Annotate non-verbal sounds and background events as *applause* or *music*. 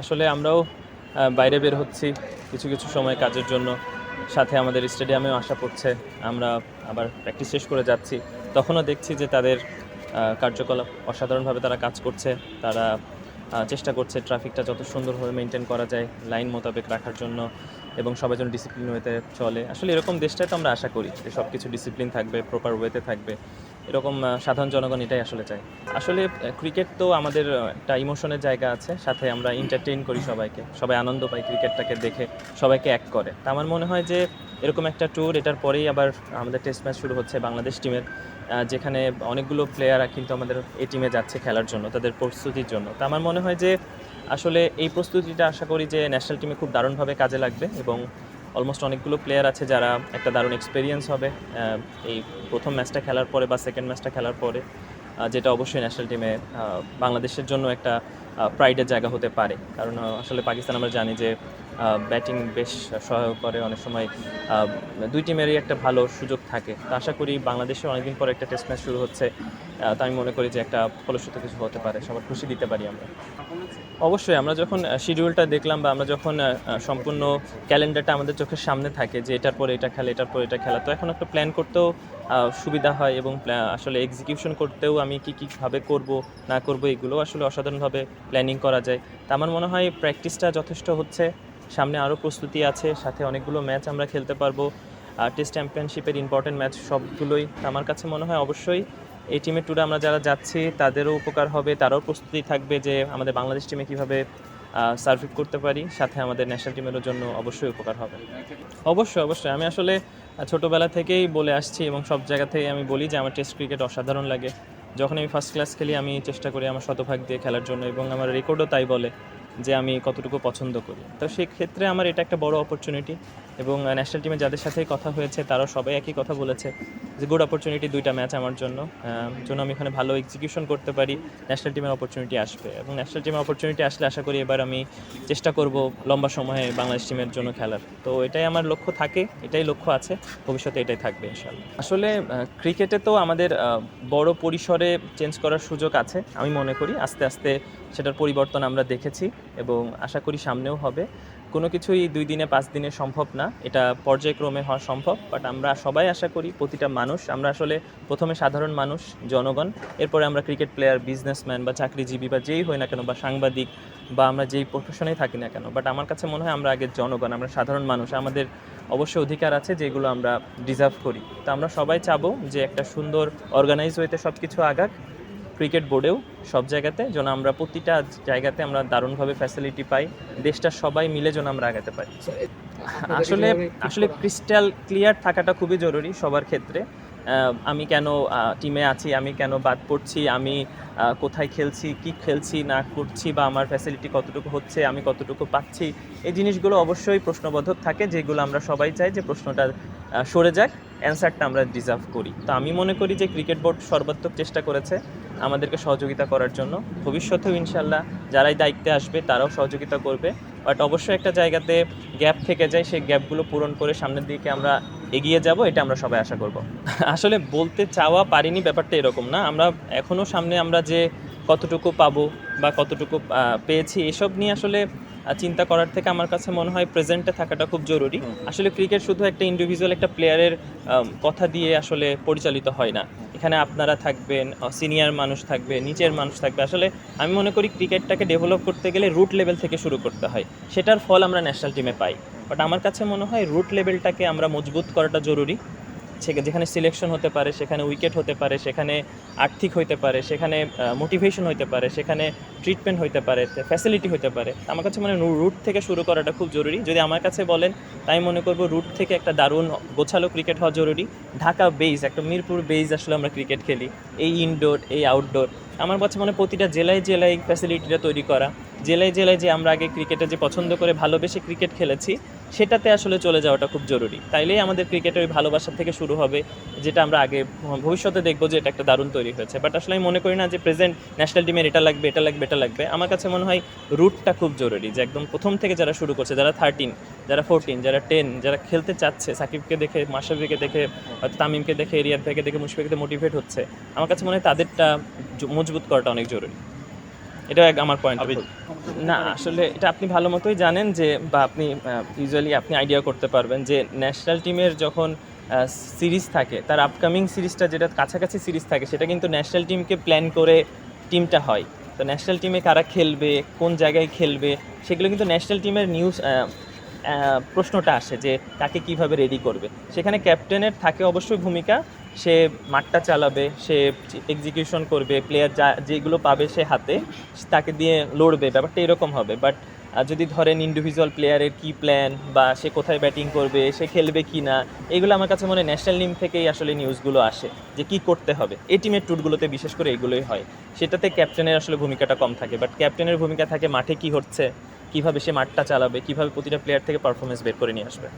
আসলে আমরাও বাইরে বের হচ্ছি কিছু কিছু সময় কাজের জন্য। সাথে আমাদের স্টেডিয়ামেও আসা পড়ছে। আমরা আবার প্র্যাকটিস শেষ করে যাচ্ছি। তখনও দেখছি যে তাদের কার্যকলাপ অসাধারণভাবে তারা কাজ করছে। তারা চেষ্টা করছে ট্রাফিকটা যত সুন্দরভাবে মেনটেন করা যায় লাইন মোতাবেক রাখার জন্য এবং সবাই যেন ডিসিপ্লিন ওয়েতে চলে। আসলে এরকম দেশটাই তো আমরা আশা করি যে সব কিছু ডিসিপ্লিন থাকবে প্রপার ওয়েতে থাকবে। এরকম সাধারণ জনগণ এটাই আসলে চায়। আসলে ক্রিকেট তো আমাদের একটা ইমোশনের জায়গা আছে, সাথে আমরা এন্টারটেইন করি সবাইকে, সবাই আনন্দ পাই ক্রিকেটটাকে দেখে, সবাইকে এক করে। তা আমার মনে হয় যে, এরকম একটা ট্যুর এটার পরেই আবার আমাদের টেস্ট ম্যাচ শুরু হচ্ছে বাংলাদেশ টিমের যেখানে অনেকগুলো প্লেয়ার কিন্তু আমাদের এই টিমে যাচ্ছে খেলার জন্য, তাদের প্রস্তুতির জন্য। তা আমার মনে হয় যে, আসলে এই প্রস্তুতিটা আশা করি যে ন্যাশনাল টিমে খুব দারুণভাবে কাজে লাগবে এবং অলমোস্ট অনেকগুলো প্লেয়ার আছে যারা একটা দারুণ এক্সপিরিয়েন্স হবে এই প্রথম ম্যাচটা খেলার পরে বা সেকেন্ড ম্যাচটা খেলার পরে যেটা অবশ্যই ন্যাশনাল টিমে বাংলাদেশের জন্য একটা প্রাইডের জায়গা হতে পারে। কারণ আসলে পাকিস্তান আমরা জানি যে ব্যাটিং বেশ সহায়ক করে অনেক সময় দুই টিমেরই একটা ভালো সুযোগ থাকে। তো আশা করি বাংলাদেশে অনেকদিন পরে একটা টেস্ট ম্যাচ শুরু হচ্ছে তা আমি মনে করি যে একটা ফলশ্রুত কিছু হতে পারে। সবার খুশি দিতে পারি আমরা। অবশ্যই, আমরা যখন শিডিউলটা দেখলাম বা আমরা যখন সম্পূর্ণ ক্যালেন্ডারটা আমাদের চোখের সামনে থাকে যে এটার পরে এটা খেলা, এটার পরে এটা খেলা, তো এখন একটা প্ল্যান করতেও সুবিধা হয় এবং আসলে এক্সিকিউশন করতেও আমি কী কীভাবে করব, না করব, এগুলো আসলে অসাধারণভাবে প্ল্যানিং করা যায়। তা আমার মনে হয় প্র্যাকটিসটা যথেষ্ট হচ্ছে, সামনে আরও প্রস্তুতি আছে, সাথে অনেকগুলো ম্যাচ আমরা খেলতে পারব টেস্ট চ্যাম্পিয়নশিপের ইম্পর্টেন্ট ম্যাচ সবগুলোই। আমার কাছে মনে হয় অবশ্যই এই টিমের ট্যুরে আমরা যারা যাচ্ছি, তাদেরও উপকার হবে, তারাও প্রস্তুতি থাকবে যে আমাদের বাংলাদেশ টিমে কীভাবে সার্ভিভ করতে পারি। সাথে আমাদের ন্যাশনাল টিমেরও জন্য অবশ্যই উপকার হবে। অবশ্যই অবশ্যই। আমি আসলে ছোটোবেলা থেকেই বলে আসছি এবং সব জায়গা থেকে আমি বলি যে আমার টেস্ট ক্রিকেট অসাধারণ লাগে। যখন আমি ফার্স্ট ক্লাস খেলি, আমি চেষ্টা করি আমার শতভাগ দিয়ে খেলার জন্য এবং আমার রেকর্ডও তাই বলে যে আমি কতটুকু পছন্দ করি। তো সেই ক্ষেত্রে আমার এটা একটা বড় অপরচুনিটি এবং ন্যাশনাল টিমে যাদের সাথেই কথা হয়েছে, তারাও সবাই একই কথা বলেছে যে গুড অপরচুনিটি দুইটা ম্যাচ আমার জন্য। জন্য আমি এখানে ভালো এক্সিকিউশন করতে পারি ন্যাশনাল টিমের অপরচুনিটি আসবে। এবং ন্যাশনাল টিমের অপরচুনিটি আসলে আশা করি এবার আমি চেষ্টা করব লম্বা সময়ে বাংলাদেশ টিমের জন্য খেলার। তো এটাই আমার লক্ষ্য থাকে, এটাই লক্ষ্য আছে, ভবিষ্যতে এটাই থাকবে ইনশাল্লাহ আসলে ক্রিকেটে তো আমাদের বড় পরিসরে চেঞ্জ করার সুযোগ আছে, আমি মনে করি। আস্তে আস্তে সেটার পরিবর্তন আমরা দেখেছি এবং আশা করি সামনেও হবে। কোনো কিছুই দুই দিনে, পাঁচ দিনে সম্ভব না। এটা পর্যায়ক্রমে হওয়া সম্ভব বাট আমরা সবাই আশা করি প্রতিটা মানুষ, আমরা আসলে প্রথমে সাধারণ মানুষ, জনগণ, এরপরে আমরা ক্রিকেট প্লেয়ার বিজনেসম্যান বা চাকরিজীবী বা যেই হই না কেন, বা সাংবাদিক বা আমরা যেই প্রফেশনেই থাকি না কেন বাট আমার কাছে মনে হয় আমরা আগে জনগণ, আমরা সাধারণ মানুষ, আমাদের অবশ্যই অধিকার আছে যেগুলো আমরা ডিজার্ভ করি। তো আমরা সবাই চাবো যে একটা সুন্দর অর্গানাইজ হইতে সব কিছু আগাক ক্রিকেট বোর্ডেও সব জায়গাতে, যেন আমরা প্রতিটা জায়গাতে আমরা দারুণভাবে ফ্যাসিলিটি পাই, দেশটা সবাই মিলে যেন আমরা আগাতে পারি। আসলে আসলে ক্রিস্টাল ক্লিয়ার থাকাটা খুবই জরুরি সবার ক্ষেত্রে। আমি কেন টিমে আছি, আমি কেন বাদ পড়ছি, আমি কোথায় খেলছি, কি খেলছি, না করছি, বা আমার ফ্যাসিলিটি কতটুকু হচ্ছে, আমি কতটুকু পাচ্ছি, এই জিনিসগুলো অবশ্যই প্রশ্নবোধক থাকে, যেগুলো আমরা সবাই চাই যে প্রশ্নটা সরে যাক অ্যান্সারটা আমরা ডিজার্ভ করি। তো আমি মনে করি যে ক্রিকেট বোর্ড সর্বাত্মক চেষ্টা করেছে। আমাদেরকে সহযোগিতা করার জন্য। ভবিষ্যতেও ইনশাল্লাহ যারাই দায়িত্বে আসবে, তারাও সহযোগিতা করবে। বাট অবশ্যই একটা জায়গাতে গ্যাপ থেকে যায়, সেই গ্যাপগুলো পূরণ করে সামনের দিকে আমরা এগিয়ে যাব, এটা আমরা সবাই আশা করব। *laughs* আসলে বলতে চাওয়া পারিনি, ব্যাপারটা এরকম না। আমরা এখনও সামনে আমরা যে কতটুকু পাবো বা কতটুকু পেয়েছি, এসব নিয়ে আসলে চিন্তা করার থেকে আমার কাছে মনে হয় প্রেজেন্টে থাকাটা খুব জরুরি। আসলে ক্রিকেট শুধু একটা ইন্ডিভিজুয়াল একটা প্লেয়ারের কথা দিয়ে আসলে পরিচালিত হয় না। এখানে আপনারা থাকবেন সিনিয়র মানুষ থাকবে নিচের মানুষ থাকবে। আসলে আমি মনে করি ক্রিকেটটাকে ডেভেলপ করতে গেলে রুট লেভেল থেকে শুরু করতে হয়। সেটার ফল আমরা ন্যাশনাল টিমে পাই। বাট আমার কাছে মনে হয় রুট লেভেলটাকে আমরা মজবুত করাটা জরুরি। যেখানে সিলেকশন হতে পারে, সেখানে উইকেট হতে পারে, সেখানে আর্থিক হতে পারে, সেখানে মোটিভেশন হতে পারে, সেখানে ট্রিটমেন্ট হতে পারে ফ্যাসিলিটি হতে পারে। আমার কাছে মানে রুট থেকে শুরু করাটা খুব জরুরি। যদি আমার কাছে বলেন, তাই মনে করব রুট থেকে একটা দারুণ গোছালো ক্রিকেট হওয়া জরুরি। ঢাকা বেইজ একটা মিরপুর বেইজ আসলে আমরা ক্রিকেট খেলি। এই ইনডোর এই আউটডোর আমার কাছে মনে প্রতিটা জেলায় জেলায় ফ্যাসিলিটিটা তৈরি করা। জেলায় জেলায় যে আমরা আগে ক্রিকেটে যে পছন্দ করে ভালোবেসে ক্রিকেট খেলেছি সেটাতে আসলে চলে যাওয়াটা খুব জরুরি। তাইলেই আমাদের ক্রিকেটের ওই ভালোবাসা থেকে শুরু হবে, যেটা আমরা আগে ভবিষ্যতে দেখব যে এটা একটা দারুণ তৈরি হয়েছে। বাট আসলে আমি মনে করি না যে প্রেজেন্ট ন্যাশনাল টিমের এটা লাগবে এটা লাগবে এটা লাগবে। আমার কাছে মনে হয় রুটটা খুব জরুরি, যে একদম প্রথম থেকে যারা শুরু করছে, যারা থার্টিন যারা ফোরটিন যারা টেন যারা খেলতে চাচ্ছে, সাকিবকে দেখে, মাশরাফিকে দেখে তামিমকে দেখে এরিয়ার থেকে দেখে, মুশফিককে মোটিভেট হচ্ছে। আমার কাছে মনে হয় তাদেরটা মজবুত করাটা অনেক জরুরি। এক আমার পয়েন্ট। না আসলে এটা আপনি ভালো মতোই জানেন যে বা আপনি ইউজুয়ালি আপনি আইডিয়া করতে পারবেন যে ন্যাশনাল টিমের যখন সিরিজ থাকে তার আপকামিং সিরিজটা যেটা কাছাকাছি সিরিজ থাকে সেটা কিন্তু ন্যাশনাল টিমকে প্ল্যান করে টিমটা হয় তো ন্যাশনাল টিমে কারা খেলবে কোন জায়গায় খেলবে সেগুলো কিন্তু ন্যাশনাল টিমের নিউজ প্রশ্নটা আসে যে তাকে কীভাবে রেডি করবে সেখানে ক্যাপ্টেনের থাকে অবশ্যই ভূমিকা সে মাঠটা চালাবে, সে এক্সিকিউশন করবে প্লেয়ার যা, যেগুলো পাবে সে হাতে, তাকে দিয়ে লড়বে, ব্যাপারটা এরকম হবে। বাট যদি ধরেন ইন্ডিভিজুয়াল প্লেয়ারের কি প্ল্যান বা সে কোথায় ব্যাটিং করবে, সে খেলবে কি না এগুলো আমার কাছে মনে হয় ন্যাশনাল টিম থেকেই আসলে নিউজগুলো আসে, যে কি করতে হবে। এই টিমের ট্যুরগুলোতে বিশেষ করে এগুলোই হয়। সেটাতে ক্যাপ্টেনের আসলে ভূমিকাটা কম থাকে। বাট ক্যাপ্টেনের ভূমিকা থাকে মাঠে কি হচ্ছে, কীভাবে সে মাঠটা চালাবে, কীভাবে প্রতিটা প্লেয়ার থেকে পারফরমেন্স বের করে নিয়ে আসবে।